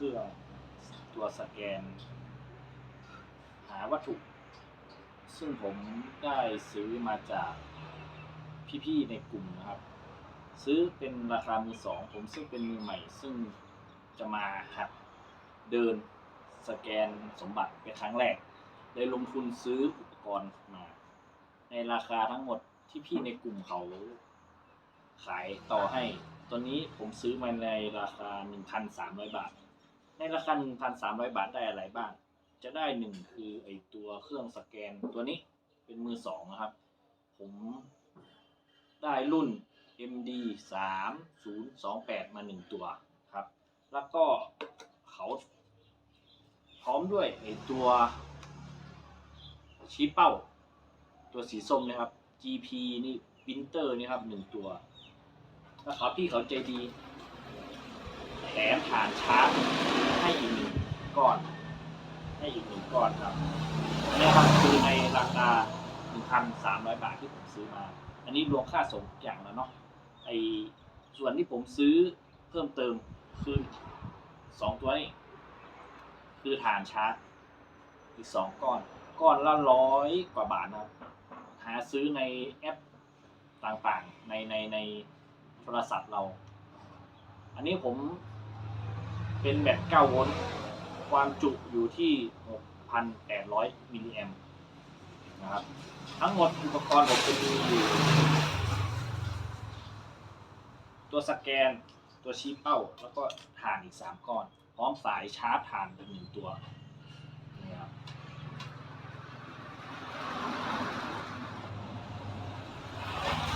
เครื่องตัวสแกน หาวัตถุ ซึ่งผมได้ซื้อมาจากพี่ๆในกลุ่มนะครับ ซื้อเป็นราคามือสอง ผมซึ่งเป็นมือใหม่ ซึ่งจะมาหัดเดินสแกนสมบัติเป็นครั้งแรกเลยลงทุนซื้ออุปกรณ์มา ในราคาทั้งหมดที่พี่ในกลุ่มเขาขายต่อให้ตัวนี้ผมซื้อมาในราคา 1,300 บาท ในราคา 1,300 บาทได้อะไรบ้าง จะได้หนึ่งคือไอตัวเครื่องสแกนตัวนี้เป็นมือสองนะครับ ผมได้รุ่น MD 3 0 2 8 มาหนึ่งตัวครับ แล้วก็เขาพร้อมด้วยไอตัวชี้เป้า ตัวสีส้มนะครับ GP นี่ปินเตอร์นี่ครับหนึ่งตัว แล้วเขาพี่เขาใจดี แถมฐานชาร์จให้อีกหนึ่งก้อน ให้อีกหนึ่งก้อนครับอันนี้ครับคือในราคา 1,300 บาทที่ผมซื้อมา อันนี้รวมค่าส่งอย่างแล้วเนาะไอส่วนที่ผมซื้อเพิ่มเติมคือสองตัวนี้คือฐานชาร์จอีกสองก้อน ก้อนละร้อยกว่าบาทนะหาซื้อในแอปต่างๆในในในโทรศัพท์เรา อันนี้ผม เป็นแบต9โวลต์ความจุอยู่ที่ 6,800 มิลลิแอมป์นะครับทั้งหมดอุปกรณ์ผมจะมีอยู่ ตัวสแกนตัวชี้เป้า แล้วก็ถ่านอีก 3 ก้อน พร้อมสายชาร์จถ่านอีกหนึ่งตัวนี่ครับ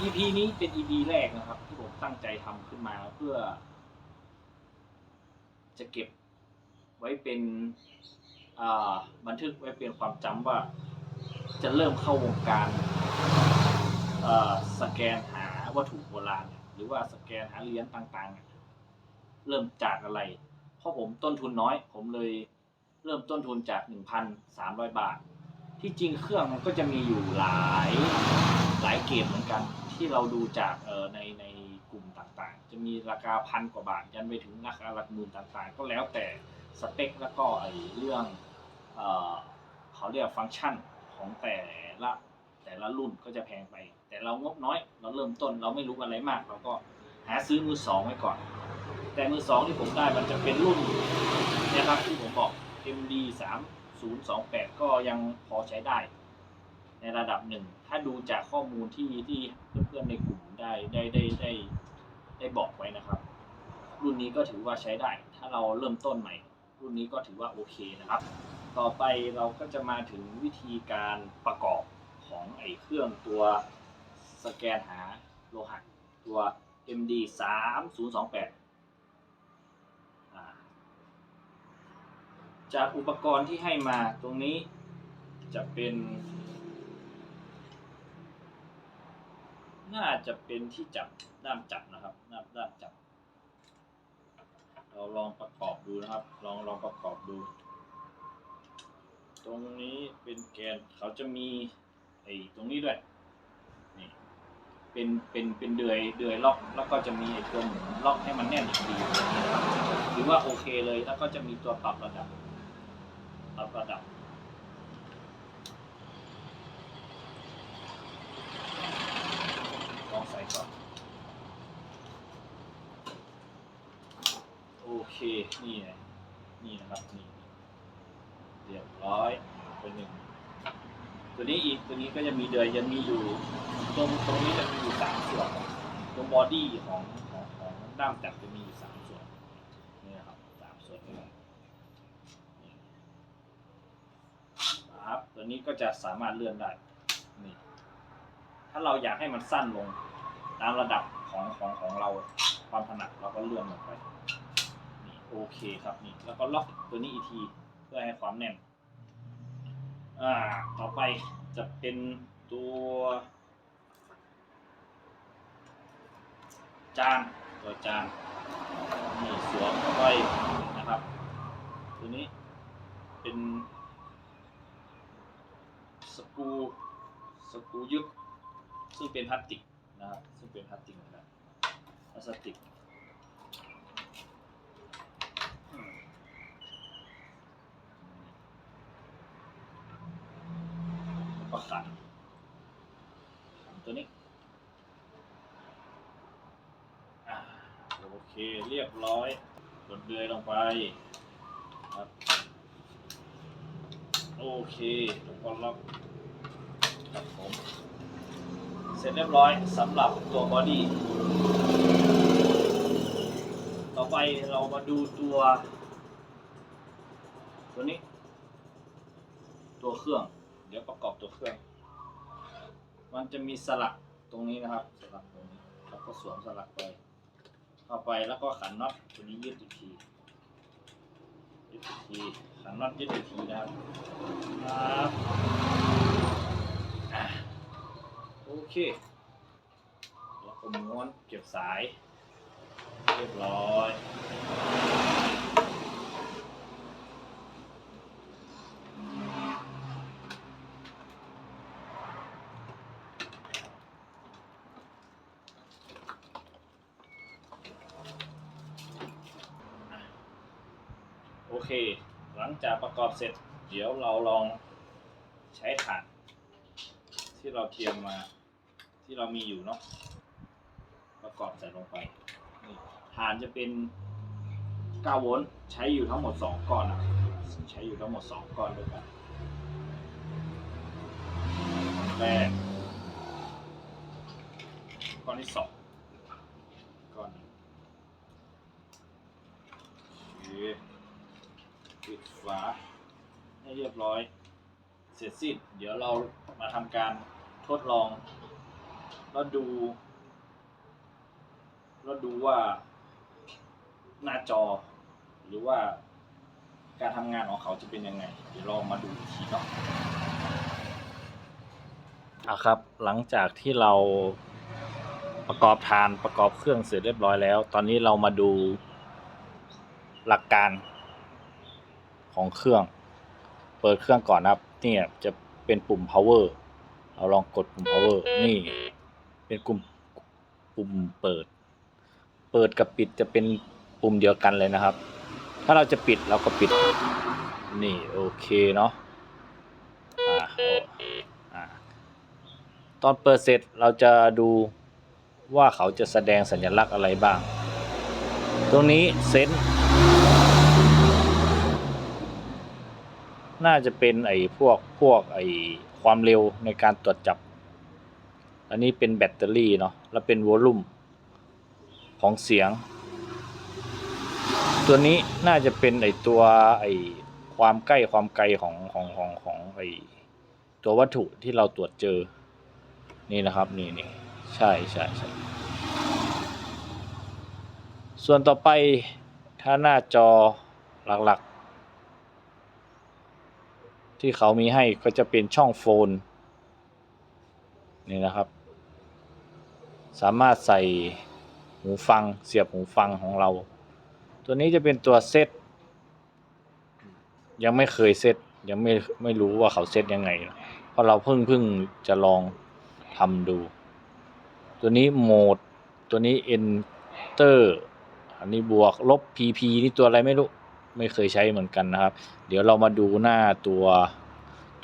EP นี้เป็น EP แรกนะครับ ที่ผมตั้งใจทำขึ้นมาเพื่อ จะเก็บไว้เป็นบันทึกไว้เป็นความจำว่า จะเริ่มเข้าวงการสแกนหาวัตถุโบราณหรือว่าสแกนหาเหรียญต่างๆ เริ่มจากอะไร เพราะผมต้นทุนน้อย ผมเลยเริ่มต้นทุนจาก 1,300 บาท ที่จริงเครื่องมันก็จะมีอยู่หลายหลายเกรดเหมือนกัน ที่เราดูจากในใน ต่างๆ จะมีราคาพันกว่าบาทยันไปถึงราคาหลักหมื่นต่างๆ ก็แล้วแต่สเปคแล้วก็ไอเรื่องเออเขาเรียกฟังก์ชันของแต่ละแต่ละรุ่นก็จะแพงไป แต่เรางบน้อย เราเริ่มต้นเราไม่รู้อะไรมาก เราก็หาซื้อมือสองไว้ก่อน แต่มือสองที่ผมได้มันจะเป็นรุ่นนะครับที่ผมบอก MD 3 0 2 8 ก็ยังพอใช้ได้ ในระดับหนึ่ง ถ้าดูจากข้อมูลที่ที่เพื่อนๆในกลุ่มได้ได้ได้ได้ ได้บอกไว้นะครับ รุ่นนี้ก็ถือว่าใช้ได้ ถ้าเราเริ่มต้นใหม่ รุ่นนี้ก็ถือว่าโอเคนะครับ ต่อไปเราก็จะมาถึงวิธีการประกอบของไอ้เครื่องตัวสแกนหาโลหะตัว MD 3 0 2 8อ่าจากอุปกรณ์ที่ให้มาตรงนี้จะเป็น น่าจะเป็นที่จับด้ามจับนะครับด้ามด้ามจับ เราลองประกอบดูนะครับ ลองลองประกอบดู ตรงนี้เป็นแกนเขาจะมีไอ้ตรงนี้ด้วยนี่เป็นเป็นเป็นเดือยเดือยล็อกแล้วก็จะมีไอ้ตัวหมุนล็อกให้มันแน่นอีกทีอย่างนี้นะครับถือว่าโอเคเลยแล้วก็จะมีตัวปรับระดับปรับระดับ ลองใส่ก่อน โอเค นี่ไงนี่นะครับนี่เรียบร้อยตัวหนึ่งตัวนี้อีกตัวนี้ก็จะมีเดือยยังมีอยู่ตรงตรงนี้จะมีอยู่สามส่วนตรงบอดี้ของของของด้ามจับจะมีอยู่สามส่วนนี่นะครับสามส่วนด้วยกันนี่ครับตัวนี้ก็จะสามารถเลื่อนได้นี่ถ้าเราอยากให้มันสั้นลงตามระดับของของของเราความถนัดเราก็เลื่อนลงไป โอเคครับนี่แล้วก็ล็อกตัวนี้อีกทีเพื่อให้ความแน่นอ่าต่อไปจะเป็นตัวจานตัวจานนี่สวมเข้าไปนะครับ ตัวนี้เป็นสกูสกูยึดซึ่งเป็นพลาสติกนะครับซึ่งเป็นพลาสติกเหมือนกันพลาสติก แล้วก็ขันขันตัวนี้โอเคเรียบร้อยกดเดือยลงไปครับโอเคแล้วก็ล็อกครับผมเสร็จเรียบร้อยสำหรับตัวบอดี้ต่อไปเรามาดูตัว ตัวนี้ ตัวเครื่อง เดี๋ยวประกอบตัวเครื่อง มันจะมีสลักตรงนี้นะครับ สลักตรงนี้เราก็สวมสลักไป เข้าไปแล้วก็ขันน็อตตัวนี้ยืดอีกทียืดอีกทีขันน็อตยืดอีกทีนะครับครับอะโอเคแล้วก็ม้วนเก็บสาย เรียบร้อย เค หลังจากประกอบเสร็จ เดี๋ยวเราลองใช้ถ่านที่เราเตรียมมาที่เรามีอยู่เนาะประกอบใส่ลงไปฐานจะเป็น9โวลต์ใช้อยู่ทั้งหมด 2 ก้อนนะใช้อยู่ทั้งหมด 2 ก้อนด้วยกันก้อนแรกก้อนที่สองก้อนนึ่ ปิดฝาให้เรียบร้อย เสร็จสิ้นเดี๋ยวเรามาทำการทดลอง แล้วดู แล้วดูว่าหน้าจอ หรือว่าการทำงานของเขาจะเป็นยังไง เดี๋ยวเรามาดูอีกทีเนาะอะครับ หลังจากที่เราประกอบทานประกอบเครื่องเสร็จเรียบร้อยแล้ว ตอนนี้เรามาดูหลักการ ของเครื่อง เปิดเครื่องก่อนนะครับเนี่ยจะเป็นปุ่ม power เราลองกดปุ่ม power นี่ เป็นกลุ่มปุ่มเปิด เปิดกับปิดจะเป็นปุ่มเดียวกันเลยนะครับ ถ้าเราจะปิดเราก็ปิด นี่โอเคเนาะอ่าโอ้อ่าตอนเปิดเสร็จเราจะดูว่าเขาจะแสดงสัญลักษณ์อะไรบ้าง ตรงนี้เซน น่าจะเป็นไอ้พวกพวกไอ้ความเร็วในการตรวจจับ อันนี้เป็นแบตเตอรี่เนาะแล้วเป็นวอลลุ่มของเสียง ตัวนี้น่าจะเป็นไอ้ตัวไอ้ความใกล้ความไกลของของของของไอตัววัตถุที่เราตรวจเจอ นี่นะครับนี่นี่ใช่ใช่ใช่ส่วนต่อไปถ้าหน้าจอหลัก ที่เขามีให้ก็จะเป็นช่องโฟน นี่นะครับ สามารถใส่หูฟังเสียบหูฟังของเรา ตัวนี้จะเป็นตัวเซตยังไม่เคยเซตยังไม่ไม่รู้ว่าเขาเซตยังไง เพราะเราเพิ่งเพิ่งจะลองทำดู ตัวนี้โหมด ตัวนี้ enter อันนี้บวกลบ pp นี่ตัวอะไรไม่รู้ ไม่เคยใช้เหมือนกันนะครับ เดี๋ยวเรามาดูหน้าตัว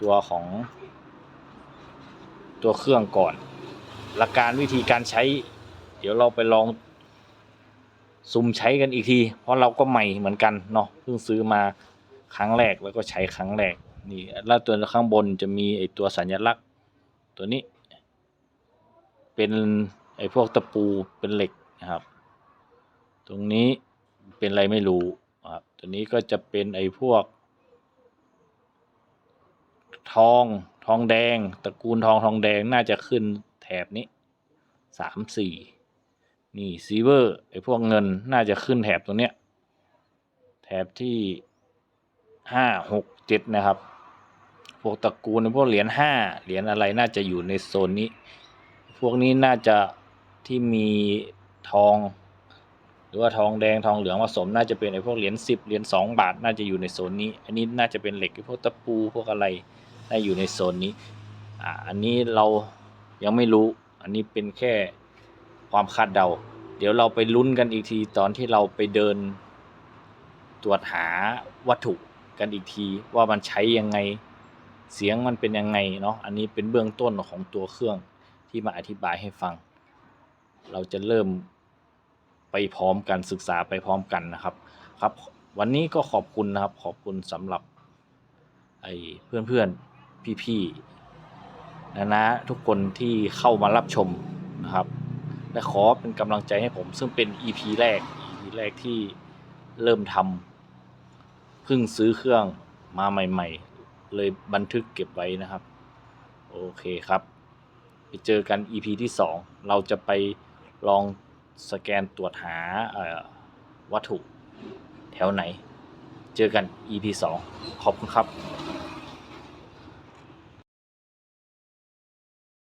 ตัวของ ตัวเครื่องก่อน หลักการวิธีการใช้ เดี๋ยวเราไปลองซุมใช้กันอีกที เพราะเราก็ใหม่เหมือนกันเนาะเพิ่งซื้อมาครั้งแรกแล้วก็ใช้ครั้งแรกนี่แล้วตัวข้างบนจะมีไอตัวสัญลักษณ์ ตัวนี้ เป็นไอพวกตะปูเป็นเหล็กนะครับ ตรงนี้เป็นอะไรไม่รู้ ตัวนี้ก็จะเป็นไอ้พวก ทองทองแดง ตระกูลทองทองแดงน่าจะขึ้นแถบนี้สามสี่นี่ซีเวอร์ไอ้พวกเงินน่าจะขึ้นแถบตรงเนี้ยแถบที่ห้าหกเจ็ดนะครับ พวกตระกูลพวกเหรียญห้าเหรียญอะไรน่าจะอยู่ในโซนนี้ พวกนี้น่าจะที่มีทอง รือว่าทองแดงทองเหลืองผสมน่าจะเป็นไอ้พวกเหรียญสิบเหรียญสองบาทน่าจะอยู่ในโซนนี้ อันนี้น่าจะเป็นเหล็กไอ้พวกตะปูพวกอะไรน่าอยู่ในโซนนี้อ่าอันนี้เรายังไม่รู้ อันนี้เป็นแค่ความคาดเดา เดี๋ยวเราไปลุ้นกันอีกทีตอนที่เราไปเดิน ตรวจหาวัตถุกันอีกทีว่ามันใช้ยังไงเสียงมันเป็นยังไงเนาะอันนี้เป็นเบื้องต้นของตัวเครื่องที่มาอธิบายให้ฟัง เราจะเริ่ม ไปพร้อมกันศึกษาไปพร้อมกันนะครับครับ วันนี้ก็ขอบคุณนะครับขอบคุณสำหรับไอ้เพื่อนเพื่อนพี่พี่ๆนะนะทุกคนที่เข้ามารับชมนะครับและขอเป็นกำลังใจให้ผม ซึ่งเป็น EP แรก EP แรกที่เริ่มทำเพิ่งซื้อเครื่องมาใหม่ ๆ เลยบันทึกเก็บไว้นะครับ โอเคครับ ไปเจอกัน EP ที่ 2 เราจะไปลอง สแกนตรวจหาวัตถุแถวไหน เจอกัน EP 2 ขอบคุณครับ